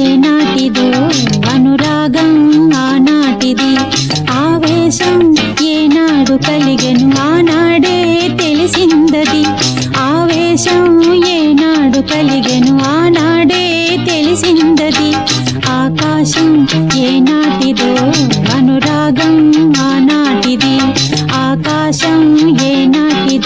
ఏనాటిదో అనురాగం ఆనాటిది ఆవేశం ఏనా ఏనాడు కలిగెను ఆనాడే తెలిసిందది. ఆకాశం ఏనాటిదో అనురాగం ఆనాటిది. ఆకాశం ఏనాటిది